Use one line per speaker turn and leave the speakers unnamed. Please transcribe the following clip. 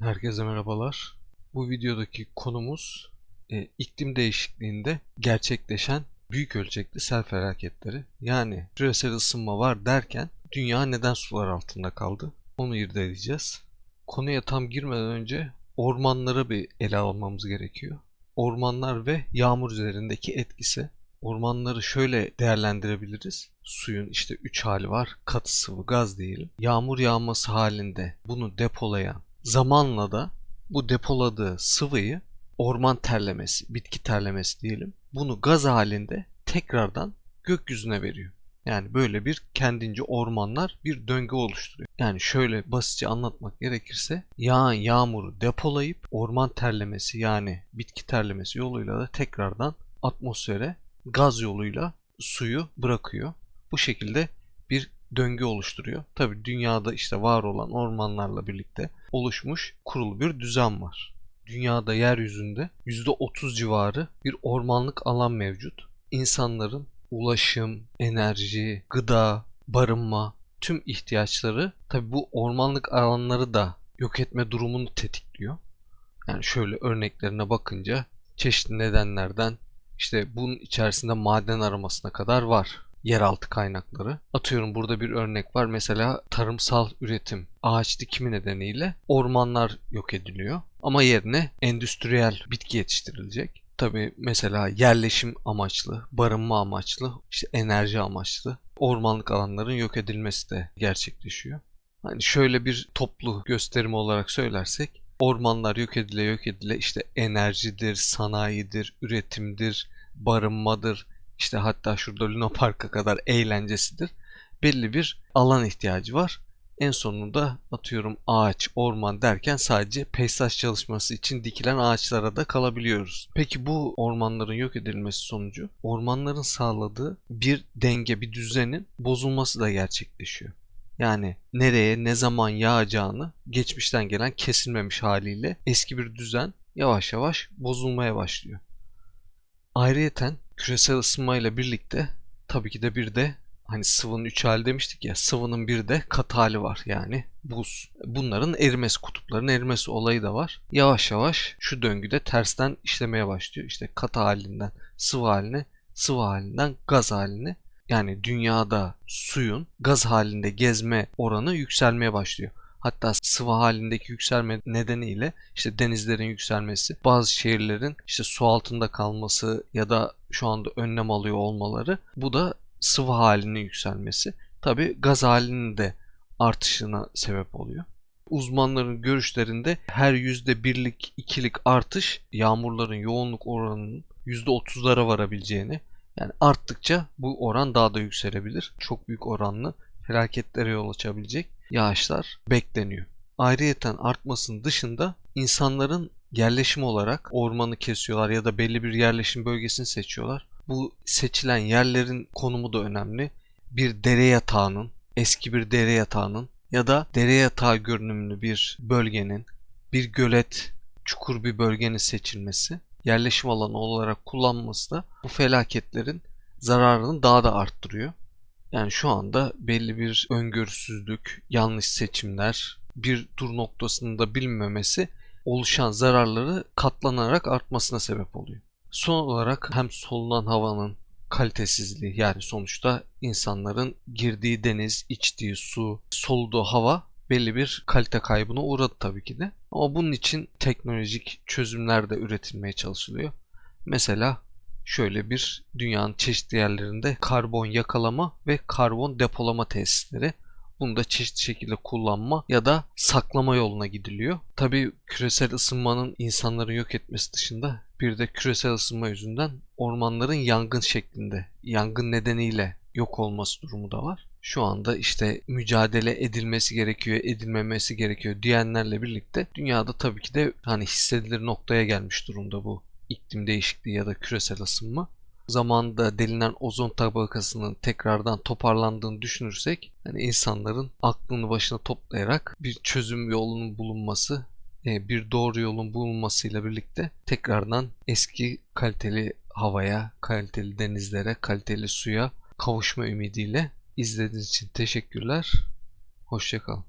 Herkese merhabalar. Bu videodaki konumuz e, iklim değişikliğinde gerçekleşen büyük ölçekli sel felaketleri. Yani küresel ısınma var derken dünya neden sular altında kaldı? Onu irdeleyeceğiz. Konuya tam girmeden önce ormanları bir ele almamız gerekiyor. Ormanlar ve yağmur üzerindeki etkisi. Ormanları şöyle değerlendirebiliriz. Suyun işte üç hali var. Katı sıvı gaz diyelim. Yağmur yağması halinde bunu depolayan zamanla da bu depoladığı sıvıyı orman terlemesi, bitki terlemesi diyelim. Bunu gaz halinde tekrardan gökyüzüne veriyor. Yani böyle bir kendince ormanlar bir döngü oluşturuyor. Yani şöyle basitçe anlatmak gerekirse yağan yağmuru depolayıp orman terlemesi yani bitki terlemesi yoluyla da tekrardan atmosfere gaz yoluyla suyu bırakıyor. Bu şekilde bir döngü oluşturuyor. Tabi dünyada işte var olan ormanlarla birlikte oluşmuş kurulu bir düzen var. Dünyada yeryüzünde %30 civarı bir ormanlık alan mevcut. İnsanların ulaşım, enerji, gıda, barınma tüm ihtiyaçları tabi bu ormanlık alanları da yok etme durumunu tetikliyor. Yani şöyle örneklerine bakınca çeşitli nedenlerden işte bunun içerisinde maden aramasına kadar var yeraltı kaynakları. Atıyorum burada bir örnek var. Mesela tarımsal üretim, ağaç dikimi nedeniyle ormanlar yok ediliyor. Ama yerine endüstriyel bitki yetiştirilecek. Tabi mesela yerleşim amaçlı, barınma amaçlı, işte enerji amaçlı ormanlık alanların yok edilmesi de gerçekleşiyor. Hani şöyle bir toplu gösterim olarak söylersek ormanlar yok edile yok edile işte enerjidir, sanayidir, üretimdir, barınmadır, işte hatta şurada Luna Park'a kadar eğlencesidir. Belli bir alan ihtiyacı var. En sonunda atıyorum ağaç, orman derken sadece peyzaj çalışması için dikilen ağaçlara da kalabiliyoruz. Peki bu ormanların yok edilmesi sonucu ormanların sağladığı bir denge, bir düzenin bozulması da gerçekleşiyor. Yani nereye ne zaman yağacağını geçmişten gelen kesilmemiş haliyle eski bir düzen yavaş yavaş bozulmaya başlıyor. Ayrıyeten küresel ısınmayla birlikte tabii ki de bir de hani sıvının üç hali demiştik ya sıvının bir de katı hali var yani buz. Bunların erimesi kutupların erimesi olayı da var. Yavaş yavaş şu döngüde tersten işlemeye başlıyor. İşte katı halinden sıvı haline, sıvı halinden gaz haline. Yani dünyada suyun gaz halinde gezme oranı yükselmeye başlıyor. Hatta sıvı halindeki yükselme nedeniyle işte denizlerin yükselmesi, bazı şehirlerin işte su altında kalması ya da şu anda önlem alıyor olmaları bu da sıvı halinin yükselmesi. Tabi gaz halinin de artışına sebep oluyor. Uzmanların görüşlerinde her yüzde birlik ikilik artış yağmurların yoğunluk oranının yüzde otuzlara varabileceğini yani arttıkça bu oran daha da yükselebilir. Çok büyük oranlı felaketlere yol açabilecek yağışlar bekleniyor. Ayrıyeten artmasının dışında insanların yerleşim olarak ormanı kesiyorlar ya da belli bir yerleşim bölgesini seçiyorlar. Bu seçilen yerlerin konumu da önemli. Bir dere yatağının, eski bir dere yatağının ya da dere yatağı görünümlü bir bölgenin, bir gölet, çukur bir bölgenin seçilmesi, yerleşim alanı olarak kullanması da bu felaketlerin zararını daha da arttırıyor. Yani şu anda belli bir öngörüsüzlük, yanlış seçimler, bir dur noktasında bilmemesi oluşan zararları katlanarak artmasına sebep oluyor. Son olarak hem solunan havanın kalitesizliği yani sonuçta insanların girdiği deniz, içtiği su, soluduğu hava belli bir kalite kaybına uğradı tabii ki de. Ama bunun için teknolojik çözümler de üretilmeye çalışılıyor. Mesela şöyle bir dünyanın çeşitli yerlerinde karbon yakalama ve karbon depolama tesisleri. Bunu da çeşitli şekilde kullanma ya da saklama yoluna gidiliyor. Tabi küresel ısınmanın insanları yok etmesi dışında bir de küresel ısınma yüzünden ormanların yangın şeklinde, yangın nedeniyle yok olması durumu da var. Şu anda işte mücadele edilmesi gerekiyor, edilmemesi gerekiyor diyenlerle birlikte dünyada tabii ki de hani hissedilir noktaya gelmiş durumda bu iklim değişikliği ya da küresel ısınma zamanda delinen ozon tabakasının tekrardan toparlandığını düşünürsek hani insanların aklını başına toplayarak bir çözüm yolunun bulunması e, bir doğru yolun bulunmasıyla birlikte tekrardan eski kaliteli havaya, kaliteli denizlere, kaliteli suya kavuşma ümidiyle izlediğiniz için teşekkürler. Hoşçakalın.